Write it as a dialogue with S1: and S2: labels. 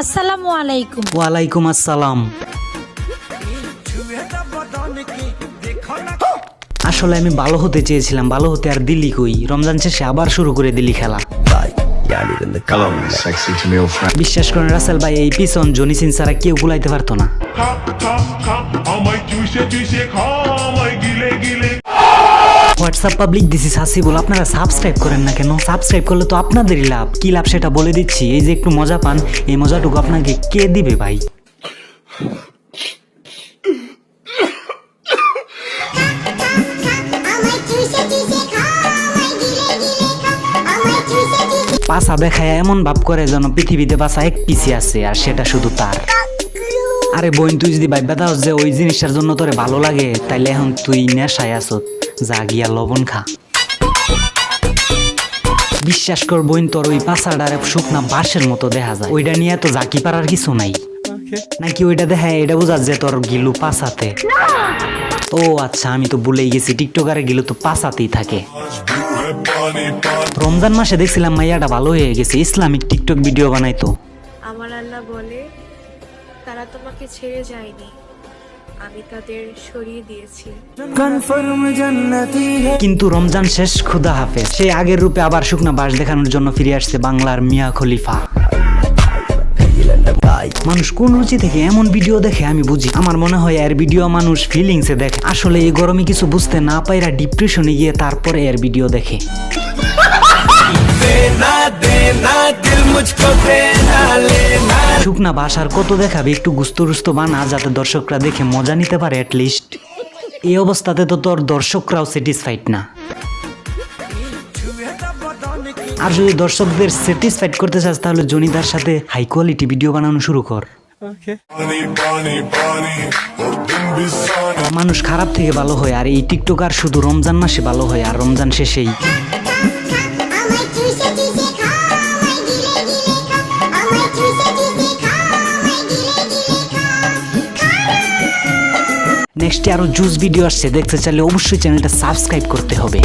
S1: আসসালামু আলাইকুম।
S2: ওয়ালাইকুম আসসালাম। আসলে আমি ভালো হতে চেয়েছিলাম ভালো হতে আর দিল্লি কই? রমজান শেষে আবার শুরু করে দিল্লি খেলা. বিশ্বাস করেন রাসেল ভাই এই পিছন জনি সিন ছাড়া কেউ গুলাইতে পারতো না। WhatsApp public this is Hasibul আপনারা সাবস্ক্রাইব করেন না কেন? সাবস্ক্রাইব করলে তো আপনাদেরই লাভ। কি লাভ সেটা বলে দিচ্ছি? এই যে একটু মজা পান, এই মজাটুকু আপনাকে কে দিবে ভাই? পাশা দেখায় এমন ভাব করে যেন পৃথিবীতে বাসা এক পিসি আছে, আর সেটা শুধু তার। আরে বোন, তুই যদি ভাইবা দাও যে ওই জিনিসটার জন্য তোরে ভালো লাগে, তাইলে এখন তুই নেশায় আসত যা গিয়া লবণ খা। বিশ্বাস কর বোন তোর ওই পাশাটারে শুকনা বাঁশের মতো দেখা যায়। ওইটা নিয়ে তো জাকি পারার কিছু নাই। নাকি ওইটা দেখা এটা বোঝা যে তোর গিলু পাশাতে ও আচ্ছা আমি তো ভুলেই গেছি টিকটকারে গিলু তো পাশাতেই থাকে। রমজান মাসে দেখছিলাম মাইয়াটা ভালো হয়ে গেছে ইসলামিক টিকটক ভিডিও বানাইতো।
S3: আমার আল্লাহ বলে তারা তোমাকে ছেড়ে যায়নি। আমি তাদের সরিয়ে দিয়েছি।
S2: কিন্তু রমজান শেষ খুদা হাফেজ। সেই আগের রূপে আবার শুকনা বাস দেখানোর জন্য ফিরে আসছে বাংলার মিয়া খলিফা। মানুষ কোন রুচি থেকে এমন ভিডিও দেখে আমি বুঝি। আমার মনে হয় এর ভিডিও মানুষ ফিলিংসে দেখে। আসলে এই গরমে কিছু বুঝতে না পাইরা ডিপ্রেশনে গিয়ে তারপরে এর ভিডিও দেখে। শুকনা বাসার কত দেখাবে একটু গুস্ত রুস্ত বানা যাতে দর্শকরা দেখে মজা নিতে পারে লিস্ট এই অবস্থাতে তো তোর দর্শকরাও স্যাটিসফাইড না। আর যদি দর্শকদের স্যাটিসফাইড করতে চাস তাহলে জনিদার সাথে হাই কোয়ালিটি ভিডিও বানানো শুরু কর। মানুষ খারাপ থেকে ভালো হয় আর এই টিকটক আর শুধু রমজান মাসে ভালো হয় আর রমজান শেষেই। নেক্সটে আরও জুস ভিডিও আসছে দেখতে চাইলে অবশ্যই চ্যানেলটা সাবস্ক্রাইব করতে হবে।